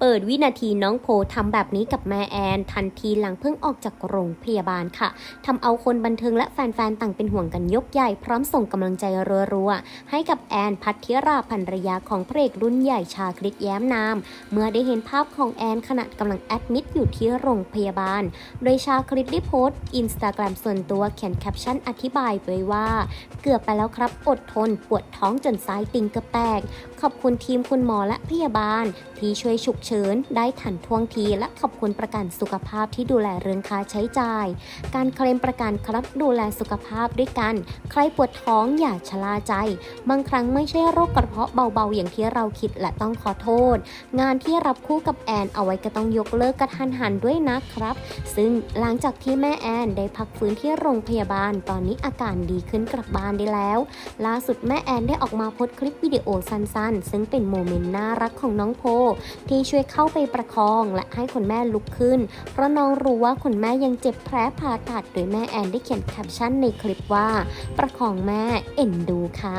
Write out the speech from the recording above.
เปิดวินาทีน้องโพทำแบบนี้กับแม่แอนทันทีหลังเพิ่งออกจากโรงพยาบาลค่ะทำเอาคนบันเทิงและแฟนๆ ต่างเป็นห่วงกันยกใหญ่พร้อมส่งกำลังใจรัวๆ ให้กับแอนพัทธิราภรรยาของพระเอกรุ่นใหญ่ชาคริตแย้มนาม เมื่อได้เห็นภาพของแอนขณะกำลังแอดมิดอยู่ที่โรงพยาบาล โดยชาคริตได้โพสต์อินสตาแกรมส่วนตัวเขียนแคปชั่นอธิบายไว้ว่า เกือบไปแล้วครับอดทน ปวดท้องจนซ้ายติงกระแตก ขอบคุณทีมคุณหมอและพยาบาลที่ช่วยฉุกเฉิน ได้ทันท่วงทีและขอบคุณประกันสุขภาพที่ดูแลเรื่องค่าใช้จ่าย การเคลมประกันครับดูแลสุขภาพด้วยกัน ใครปวดท้องอย่าชะล่าใจ บางครั้งไม่ใช่โรคกระเพาะเบาๆ อย่างที่เราคิดและต้องขอโทษ งานที่รับคู่กับแอนเอาไว้ก็ต้องยกเลิกกระทันหันด้วยนะครับ ซึ่งหลังจากที่แม่แอนได้พักฟื้นที่โรงพยาบาล ตอนนี้อาการดีขึ้นกลับบ้านได้แล้ว ล่าสุดแม่แอนได้ออกมาโพสต์คลิปวิดีโอสั้นๆ ซึ่งเป็นโมเมนต์น่ารักของน้องโพที่ช่วยวยเข้าไปประคองและให้คุณแม่ลุกขึ้น เพราะน้องรู้ว่าคุณแม่ยังเจ็บแผลผ่าตัดโดยแม่แอนได้เขียนแคปชั่นในคลิปว่า ประคองแม่เอ็นดูค่ะ